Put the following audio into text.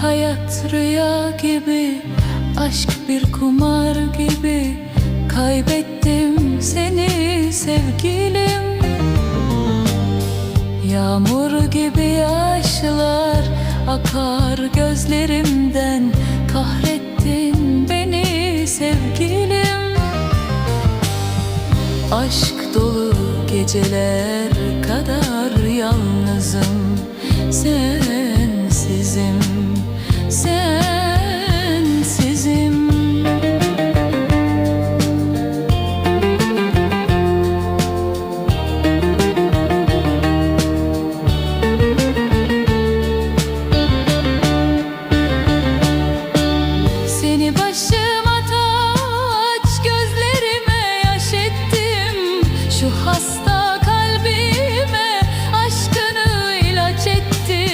Hayat rüya gibi Aşk bir kumar gibi. Kaybettim seni sevgilim. Yağmur gibi yaşlar Akar gözlerimden. Kahrettin beni sevgilim. Aşk dolu geceler kadar yalnızım. Sen Seni başıma taç gözlerime yaş ettim. Şu hasta